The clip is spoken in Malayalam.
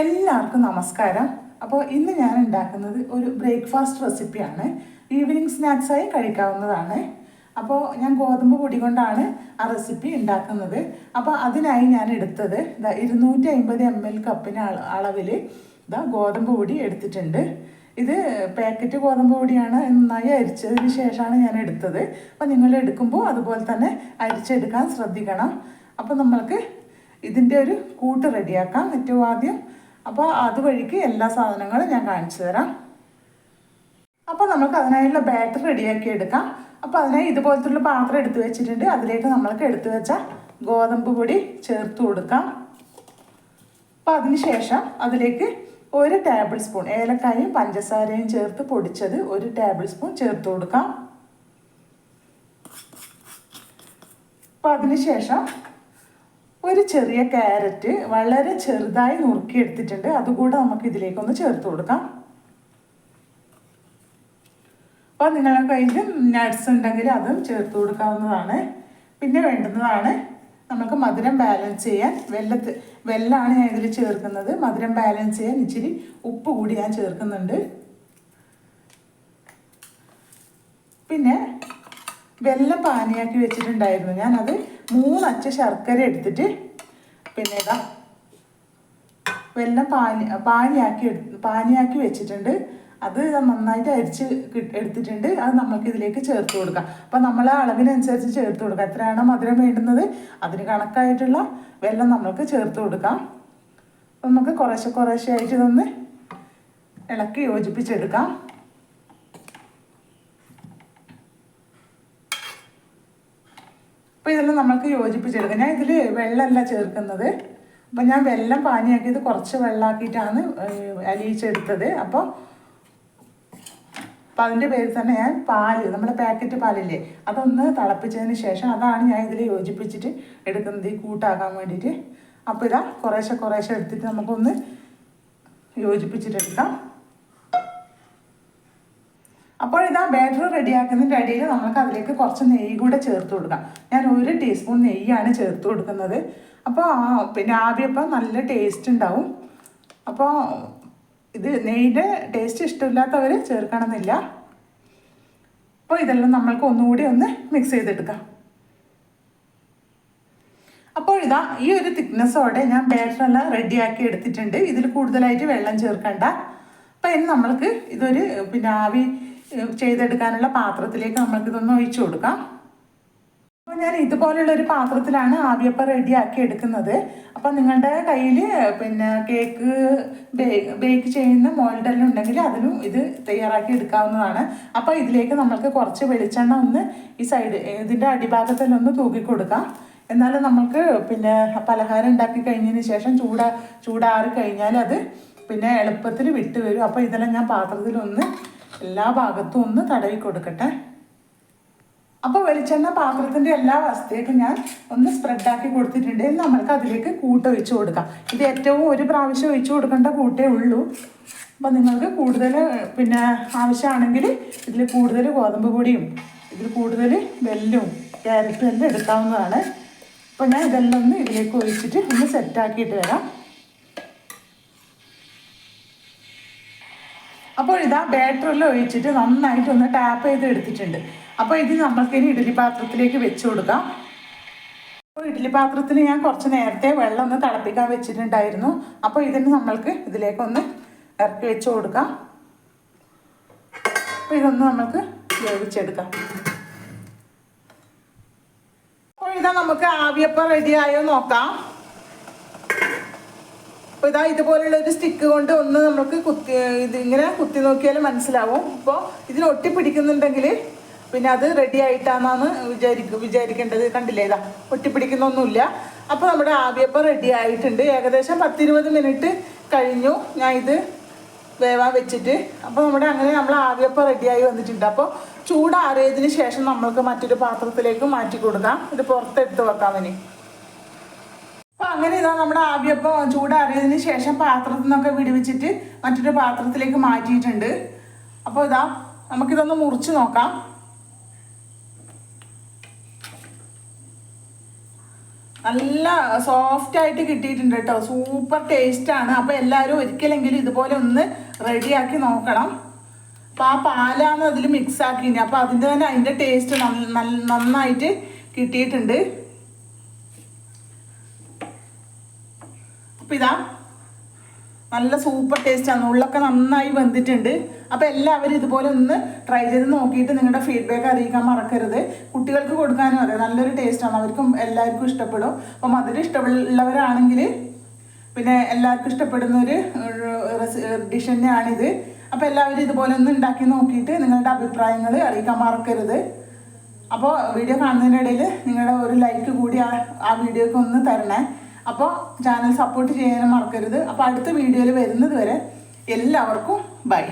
എല്ലാവർക്കും നമസ്കാരം. അപ്പോൾ ഇന്ന് ഞാൻ ഉണ്ടാക്കുന്നത് ഒരു ബ്രേക്ക്ഫാസ്റ്റ് റെസിപ്പിയാണ്. ഈവനിങ് സ്നാക്സായി കഴിക്കാവുന്നതാണ്. അപ്പോൾ ഞാൻ ഗോതമ്പ് പൊടി കൊണ്ടാണ് ആ റെസിപ്പി ഉണ്ടാക്കുന്നത്. അപ്പോൾ അതിനായി ഞാൻ എടുത്തത് ഇതാ ഇരുന്നൂറ്റി അമ്പത് എം എൽ കപ്പിന് അളവിൽ ഇതാ ഗോതമ്പ് പൊടി എടുത്തിട്ടുണ്ട്. ഇത് പാക്കറ്റ് ഗോതമ്പ് പൊടിയാണ് നന്നായി അരിച്ചതിന് ശേഷമാണ് ഞാൻ എടുത്തത്. അപ്പോൾ നിങ്ങൾ എടുക്കുമ്പോൾ അതുപോലെ തന്നെ അരിച്ചെടുക്കാൻ ശ്രദ്ധിക്കണം. അപ്പോൾ നമ്മൾക്ക് ഇതിന്റെ ഒരു കൂട്ട് റെഡിയാക്കാം. ഏറ്റവും ആദ്യം അപ്പോൾ അതുവഴിക്ക് എല്ലാ സാധനങ്ങളും ഞാൻ കാണിച്ചു തരാം. അപ്പോൾ നമുക്ക് അതിനായുള്ള ബാറ്റർ റെഡിയാക്കി എടുക്കാം. അപ്പോൾ അതിനായി ഇതുപോലത്തുള്ള പാത്രം എടുത്തു വെച്ചിട്ടുണ്ട്. അതിലേക്ക് നമ്മൾക്ക് എടുത്തു വെച്ച ഗോതമ്പ് പൊടി ചേർത്ത് കൊടുക്കാം. അപ്പോൾ അതിന് ശേഷം അതിലേക്ക് ഒരു ടേബിൾ സ്പൂൺ ഏലക്കായും പഞ്ചസാരയും ചേർത്ത് പൊടിച്ചത് ഒരു ടേബിൾ സ്പൂൺ ചേർത്ത് കൊടുക്കാം. അപ്പോൾ അതിന് ശേഷം ഒരു ചെറിയ ക്യാരറ്റ് വളരെ ചെറുതായി നുറുക്കി എടുത്തിട്ടുണ്ട് അതുകൂടെ നമുക്ക് ഇതിലേക്കൊന്ന് ചേർത്ത് കൊടുക്കാം. അപ്പോൾ നിങ്ങളുടെ കയ്യിൽ നട്ട്സ് ഉണ്ടെങ്കിൽ അതും ചേർത്ത് കൊടുക്കാവുന്നതാണ്. പിന്നെ വേണ്ടുന്നതാണ് നമുക്ക് മധുരം ബാലൻസ് ചെയ്യാൻ വെല്ലത്ത് വെല്ലാണ് ഞാൻ ഇതിൽ ചേർക്കുന്നത്. മധുരം ബാലൻസ് ചെയ്യാൻ ഇച്ചിരി ഉപ്പ് കൂടി ഞാൻ ചേർക്കുന്നുണ്ട്. പിന്നെ വെല്ലം പാനിയാക്കി വെച്ചിട്ടുണ്ടായിരുന്നു. ഞാനത് മൂന്നച്ച ശർക്കര എടുത്തിട്ട് പിന്നെ ഇതാ വെല്ലം പാനി പാനിയാക്കി പാനിയാക്കി വെച്ചിട്ടുണ്ട്. അത് നന്നായിട്ട് അരിച്ച് എടുത്തിട്ടുണ്ട്. അത് നമുക്ക് ഇതിലേക്ക് ചേർത്ത് കൊടുക്കാം. അപ്പം നമ്മൾ അളവിനനുസരിച്ച് ചേർത്ത് കൊടുക്കാം. എത്രയാണ് മധുരം വേണ്ടുന്നത് അതിന് കണക്കായിട്ടുള്ള വെള്ളം നമ്മൾക്ക് ചേർത്ത് കൊടുക്കാം. നമുക്ക് കുറേശ്ശെ കുറേശ്ശെ ആയിട്ട് ഇതൊന്ന് ഇളക്കി യോജിപ്പിച്ചെടുക്കാം. അപ്പോൾ ഇതെല്ലാം നമ്മൾക്ക് യോജിപ്പിച്ചെടുക്കാം. ഞാൻ ഇതിൽ വെള്ളമല്ല ചേർക്കുന്നത്. അപ്പം ഞാൻ വെള്ളം പാനിയാക്കിയത് കുറച്ച് വെള്ളമാക്കിയിട്ടാണ് അലിയിച്ചെടുത്തത് അപ്പോൾ അപ്പം അതിന്റെ പേരിൽ തന്നെ ഞാൻ പാൽ നമ്മുടെ പാക്കറ്റ് പാലില്ലേ അതൊന്ന് തിളപ്പിച്ചതിന് ശേഷം അതാണ് ഞാൻ ഇതിൽ യോജിപ്പിച്ചിട്ട് എടുക്കുന്നത് ഈ കൂട്ടാക്കാൻ വേണ്ടിയിട്ട്. അപ്പോൾ ഇതാ കുറേശ്ശെ കുറേശ്ശെ എടുത്തിട്ട് നമുക്കൊന്ന് യോജിപ്പിച്ചിട്ടെടുക്കാം. അപ്പോൾ ഇതാ ബാറ്റർ റെഡിയാക്കുന്നതിന്റെ ഇടയിൽ നമുക്ക് അതിലേക്ക് കുറച്ച് നെയ്യ് കൂടെ ചേർത്ത് കൊടുക്കാം. ഞാൻ ഒരു ടീസ്പൂൺ നെയ്യാണ് ചേർത്ത് കൊടുക്കുന്നത്. അപ്പോൾ പിന്നെ ആവിയപ്പം നല്ല ടേസ്റ്റ് ഉണ്ടാവും. അപ്പോൾ ഇത് നെയ്യുടെ ടേസ്റ്റ് ഇഷ്ടമില്ലാത്തവർ ചേർക്കണമെന്നില്ല. അപ്പോൾ ഇതെല്ലാം നമ്മൾക്ക് ഒന്നുകൂടി ഒന്ന് മിക്സ് ചെയ്തെടുക്കാം. അപ്പോൾ ഇതാ ഈ ഒരു തിക്നെസ്സോടെ ഞാൻ ബാറ്ററെല്ലാം റെഡിയാക്കി എടുത്തിട്ടുണ്ട്. ഇതിൽ കൂടുതലായിട്ട് വെള്ളം ചേർക്കണ്ട. അപ്പോൾ ഇനി നമ്മൾക്ക് ഇതൊരു പിന്നെ ആവി ചെയ്തെടുക്കാനുള്ള പാത്രത്തിലേക്ക് നമ്മൾക്ക് ഇതൊന്ന് ഒഴിച്ചു കൊടുക്കാം. അപ്പോൾ ഞാൻ ഇതുപോലുള്ള ഒരു പാത്രത്തിലാണ് ആവിയപ്പം റെഡിയാക്കി എടുക്കുന്നത്. അപ്പോൾ നിങ്ങളുടെ കയ്യിൽ പിന്നെ കേക്ക് ബേക്ക് ചെയ്യുന്ന മോൾഡെല്ലാം ഉണ്ടെങ്കിൽ അതിനും ഇത് തയ്യാറാക്കി എടുക്കാവുന്നതാണ്. അപ്പോൾ ഇതിലേക്ക് നമ്മൾക്ക് കുറച്ച് വെളിച്ചെണ്ണ ഒന്ന് ഈ സൈഡ് ഇതിന്റെ അടിഭാഗത്തെല്ലാം ഒന്ന് തൂക്കി കൊടുക്കാം. എന്നാലും നമുക്ക് പിന്നെ പലഹാരം ഉണ്ടാക്കി കഴിഞ്ഞതിന് ശേഷം ചൂടാ ചൂടാറി കഴിഞ്ഞാൽ അത് പിന്നെ എളുപ്പത്തിൽ വിട്ട് വരും. അപ്പോൾ ഇതെല്ലാം ഞാൻ പാത്രത്തിലൊന്ന് എല്ലാ ഭാഗത്തും ഒന്ന് തടവി കൊടുക്കട്ടെ. അപ്പോൾ വെളിച്ചെണ്ണ പാത്രത്തിന്റെ എല്ലാ വസ്തുക്കും ഞാൻ ഒന്ന് സ്പ്രെഡാക്കി കൊടുത്തിട്ടുണ്ട്. ഇനി നമ്മൾക്ക് അതിലേക്ക് കൂട്ട് വെച്ച് കൊടുക്കാം. ഇത് ഏറ്റവും ഒരു പ്രാവശ്യം ഒഴിച്ചു കൊടുക്കേണ്ട കൂട്ടേ ഉള്ളൂ. അപ്പോൾ നിങ്ങൾക്ക് കൂടുതൽ പിന്നെ ആവശ്യമാണെങ്കിൽ ഇതിൽ കൂടുതൽ ഗോതമ്പ് പൊടിയും ഇതിൽ കൂടുതൽ വെല്ലും ക്യാരറ്റും എല്ലാം എടുക്കാവുന്നതാണ്. അപ്പോൾ ഞാൻ ഇതെല്ലാം ഒന്ന് ഇതിലേക്ക് ഒഴിച്ചിട്ട് ഒന്ന് സെറ്റാക്കിയിട്ട് വരാം. അപ്പോൾ ഇതാ ബാറ്ററിൽ ഒഴിച്ചിട്ട് നന്നായിട്ട് ഒന്ന് ടാപ്പ് ചെയ്ത് എടുത്തിട്ടുണ്ട്. അപ്പോൾ ഇത് നമ്മൾക്ക് ഇനി ഇഡ്ഡലി പാത്രത്തിലേക്ക് വെച്ച് കൊടുക്കാം. അപ്പോൾ ഇഡ്ഡലി പാത്രത്തിൽ ഞാൻ കുറച്ച് നേരത്തെ വെള്ളം ഒന്ന് തിളപ്പിക്കാൻ വെച്ചിട്ടുണ്ടായിരുന്നു. അപ്പോൾ ഇതിന് നമ്മൾക്ക് ഇതിലേക്കൊന്ന് ഇറക്കി വെച്ച് കൊടുക്കാം. അപ്പോൾ ഇതൊന്ന് നമ്മൾക്ക് വേവിച്ചെടുക്കാം. അപ്പോൾ ഇതാ നമുക്ക് ആവിയപ്പം റെഡിയായോ നോക്കാം. അപ്പോൾ ഇതാ ഇതുപോലുള്ള ഒരു സ്റ്റിക്ക് കൊണ്ട് ഒന്ന് നമുക്ക് കുത്തി ഇത് ഇങ്ങനെ കുത്തി നോക്കിയാൽ മനസ്സിലാവും. ഇപ്പോൾ ഇതിന് ഒട്ടിപ്പിടിക്കുന്നുണ്ടെങ്കിൽ പിന്നെ അത് റെഡി ആയിട്ടാണെന്നാണ് വിചാരിക്കും വിചാരിക്കേണ്ടത്. കണ്ടില്ലേ? ഇതാ ഒട്ടിപ്പിടിക്കുന്നൊന്നുമില്ല അപ്പോൾ നമ്മുടെ ആവിയപ്പം റെഡി ആയിട്ടുണ്ട്. ഏകദേശം പത്തിരുപത് മിനിറ്റ് കഴിഞ്ഞു. ഞാൻ ഇത് വേവാൻ വെച്ചിട്ട്. അപ്പോൾ നമ്മുടെ അങ്ങനെ നമ്മൾ ആവിയപ്പം റെഡിയായി വന്നിട്ടുണ്ട്. അപ്പോൾ ചൂടാറിയതിന് ശേഷം നമ്മൾക്ക് മറ്റൊരു പാത്രത്തിലേക്ക് മാറ്റി കൊടുക്കാം. ഇത് പുറത്തെടുത്ത് വെക്കാം ഇനി. അങ്ങനെ ഇതാ നമ്മുടെ ആവിയപ്പം ചൂടാറിയതിന് ശേഷം പാത്രത്തിൽ നിന്നൊക്കെ വിടുവിച്ചിട്ട് മറ്റൊരു പാത്രത്തിലേക്ക് മാറ്റിയിട്ടുണ്ട്. അപ്പോൾ ഇതാ നമുക്കിതൊന്ന് മുറിച്ച് നോക്കാം. നല്ല സോഫ്റ്റ് ആയിട്ട് കിട്ടിയിട്ടുണ്ട് കേട്ടോ. സൂപ്പർ ടേസ്റ്റ് ആണ്. അപ്പൊ എല്ലാവരും ഒരിക്കലെങ്കിലും ഇതുപോലെ ഒന്ന് റെഡിയാക്കി നോക്കണം. അപ്പൊ ആ പാലാണ് അതിൽ മിക്സ് ആക്കിനി അപ്പോൾ അതിന്റെ തന്നെ അതിന്റെ ടേസ്റ്റ് നന്നായിട്ട് കിട്ടിയിട്ടുണ്ട്. അപ്പൊ ഇതാ. നല്ല സൂപ്പർ ടേസ്റ്റാണ് ഉള്ളൊക്കെ നന്നായി വെന്തിട്ടുണ്ട്. അപ്പോൾ എല്ലാവരും ഇതുപോലെ ഒന്ന് ട്രൈ ചെയ്ത് നോക്കിയിട്ട് നിങ്ങളുടെ ഫീഡ്ബാക്ക് അറിയിക്കാൻ മറക്കരുത്. കുട്ടികൾക്ക് കൊടുക്കാനും അതെ നല്ലൊരു ടേസ്റ്റാണ് അവർക്കും എല്ലാവർക്കും ഇഷ്ടപ്പെടും. അപ്പോൾ മധുരം ഇഷ്ടമുള്ളവരാണെങ്കിൽ പിന്നെ എല്ലാവർക്കും ഇഷ്ടപ്പെടുന്ന ഒരു ഡിഷ് തന്നെയാണിത്. അപ്പോൾ എല്ലാവരും ഇതുപോലെ ഒന്ന് ഉണ്ടാക്കി നോക്കിയിട്ട് നിങ്ങളുടെ അഭിപ്രായങ്ങൾ അറിയിക്കാൻ മറക്കരുത്. അപ്പോൾ വീഡിയോ കാണുന്നതിനിടയിൽ നിങ്ങളുടെ ഒരു ലൈക്ക് കൂടി ആ വീഡിയോക്ക് ഒന്ന് തരണേ. അപ്പോൾ ചാനൽ സപ്പോർട്ട് ചെയ്യാനും മറക്കരുത്. അപ്പോൾ അടുത്ത വീഡിയോയിൽ വരുന്നത് വരെ എല്ലാവർക്കും ബൈ